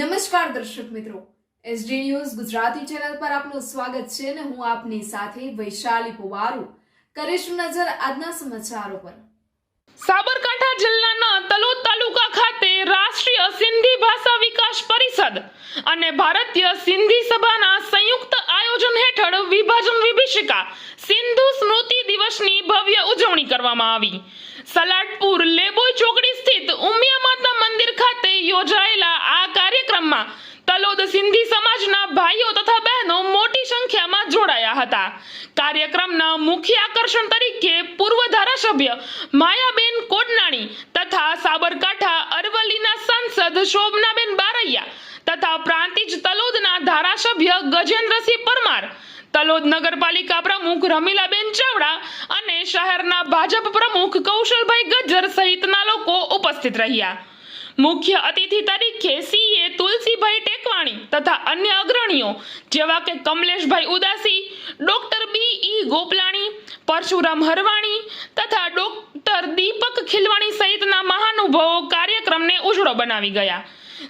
નમસ્કાર દર્શક મિત્રો. એસડી ન્યૂઝ ગુજરાતી ચેનલ પર આપનું સ્વાગત છે અને હું આપની સાથે વૈશાલી પુવારુ. કરીશું નજર આજના સમાચારો પર. સાબરકાંઠા જિલ્લાના તલોદ તાલુકા ખાતે રાષ્ટ્રીય સિંધી ભાષા વિકાસ પરિષદ અને ભારતીય સિંધી સભાના સંયુક્ત આયોજન હેઠળ વિભાજન વિભીષિકા સિંધુ સ્મૃતિ દિવસની ભવ્ય ઉજવણી કરવામાં આવી. સલાટપુર લેબોઈ ચોકડી સ્થિત ઉમિયા માતા મંદિર ખાતે યોજાયેલા આ કાર્યક્રમમાં તલોદ સિંધી સમાજના ભાઈઓ તથા બહેનો મોટી સંખ્યામાં જોડાયા હતા. કાર્યક્રમના મુખ્ય આકર્ષણ તરીકે પૂર્વ ધારાસભ્ય માયાબેન કોડનાણી તથા સાબરકાંઠા અરવલ્લીના સાંસદ શોભનાબેન બારૈયા તથા પ્રાંતિજ તલોદના ધારાસભ્ય ગજેન્દ્રસિંહ પરમાર, તલોદ નગરપાલિકા પ્રમુખ રમીલાબેન ચાવડા અને શહેરના ભાજપ પ્રમુખ કૌશલભાઈ ગજ્જર સહિતના લોકો ઉપસ્થિત રહ્યા. મુખ્ય અતિથિ તરીકે સીએ તુલસીભાઈ ટેકવાણી તથા અન્ય અગ્રણીઓ જેવા કે કમલેશભાઈ ઉદાસી, ડોક્ટર બી ઈ ગોપલાણી, પરશુરામ હરવાણી તથા ડોક્ટર દીપક ખિલવાણી સહિતના મહાનુભાવો કાર્યક્રમને ઉજળો બનાવી ગયા.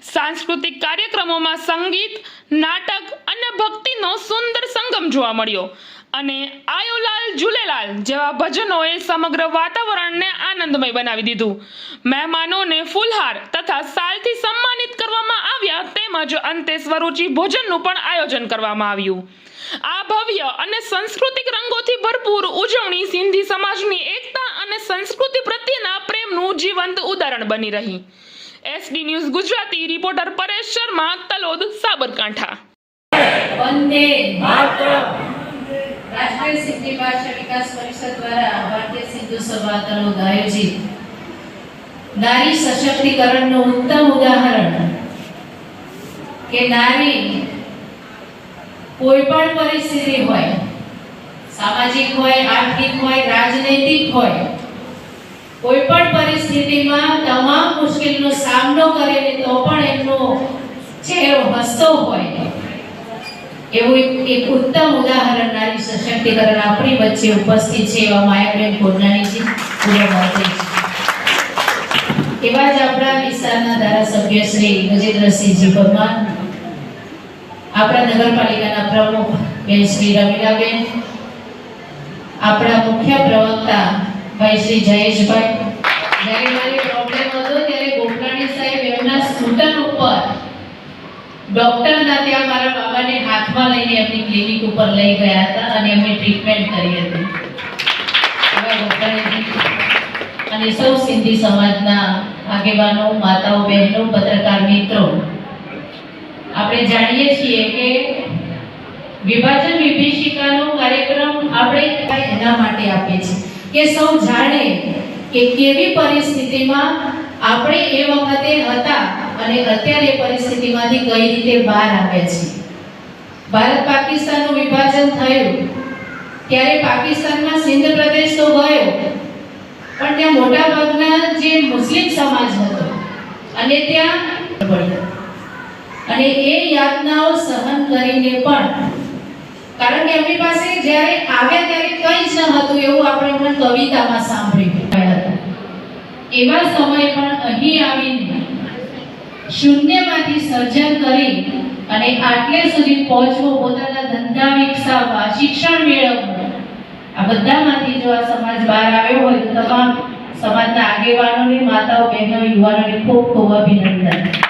સાંસ્કૃતિક કાર્યક્રમોમાં સંગીત, નાટક અને ભક્તિનો સુંદર સંગમ જોવા મળ્યો. અને આયોલાલ ઝૂલેલાલ જેવા ભજનોએ સમગ્ર વાતાવરણને આનંદમય બનાવી દીધું. મહેમાનોને ફૂલહાર તથા સાલથી સન્માનિત કરવામાં આવ્યા તેમજ અંતે સ્વરૂચિ ભોજનનું પણ આયોજન કરવામાં આવ્યું. આ ભવ્ય અને સાંસ્કૃતિક રંગોથી ભરપૂર ઉજવણી સિંધી સમાજની એકતા અને સંસ્કૃતિ પ્રત્યેના પ્રેમનું જીવંત ઉદાહરણ બની રહી. SD news Gujarati reporter Paresh Sharma, Talod, Sabarkantha. વંદે રાષ્ટ્રીય સિદ્ધિ ભાષા વિકાસ પરિષદ દ્વારા ભારતીય સિંધુ સભા તલોદ આયોજિત નારી સશક્તિકરણનું ઉત્તમ ઉદાહરણ કે નારી કોઈ પણ પરિસ્થિતિ હોય, સામાજિક હોય, આર્થિક હોય, રાજનૈતિક હોય, કોઈ પણ પરિસ્થિતિમાં તમામ મુશ્કેલીનો સામનો કરેલી તો પણ એમનો ચહેરો હસતો હોય. એવું એક- ઉત્તમ ઉદાહરણ નારી સશક્તિકરણ આપણી વચ્ચે ઉપસ્થિત છે એવા માયાબેન મંત્રી એવા જ આપણા વિસ્તારના ધારાસભ્ય શ્રી ગજેન્દ્રસિંહજી ભગવાન આપણા નગરપાલિકાના પ્રમુખ બેન શ્રી રમીલાબેન, આપણા મુખ્ય પ્રવક્તા ભાઈ શ્રી જયેશભાઈ. જ્યારે મારી પ્રોબ્લેમ હતો ત્યારે ગોકરાણી સાહેબ એમના સૂટન ઉપર ડોક્ટરના ત્યાં મારા બાબાને હાથમાં લઈને એમની ક્લિનિક ઉપર લઈ ગયા હતા અને અમે ટ્રીટમેન્ટ કરી હતી. અને સૌ સિંધી સમાજના આગેવાનો, માતાઓ, બહેનો, પત્રકાર, મિત્રો, આપણે જાણીએ છીએ કે વિભાજન વિભીષિકાનો કાર્યક્રમ આપણે એના માટે આપીએ છીએ કે સૌ જાણે કે કેવી પરિસ્થિતિમાં આપણે એ વખતે હતા અને અત્યારે પરિસ્થિતિમાંથી કઈ રીતે બહાર આવ્યા છે? ભારત પાકિસ્તાનનું વિભાજન થયું. ત્યારે પાકિસ્તાનમાં સિંધ પ્રદેશ તો ગયો. પણ ત્યાં મોટા ભાગના જે મુસ્લિમ સમાજ હતો, અને ત્યાં અને એ યાતનાઓ સહન કરીને પણ, કારણ કે એમની પાસે જ્યારે આવ્યા ત્યારે કંઈ જ ન હતું એવું આપણે પણ કવિતામાં સાંભળ્યું એવા સમય પણ અહીં આવીને શૂન્યમાંથી સર્જન કરી અને આટલે સુધી પહોંચવો પોતાના ધંધા વિકસાવવા, શિક્ષણ મેળવવું. આ બધામાંથી જો આ સમાજ બહાર આવ્યો હોય તો તમામ સમાજના આગેવાનોને માતાઓ, બહેનો, યુવાનોને ખૂબ ખૂબ અભિનંદન.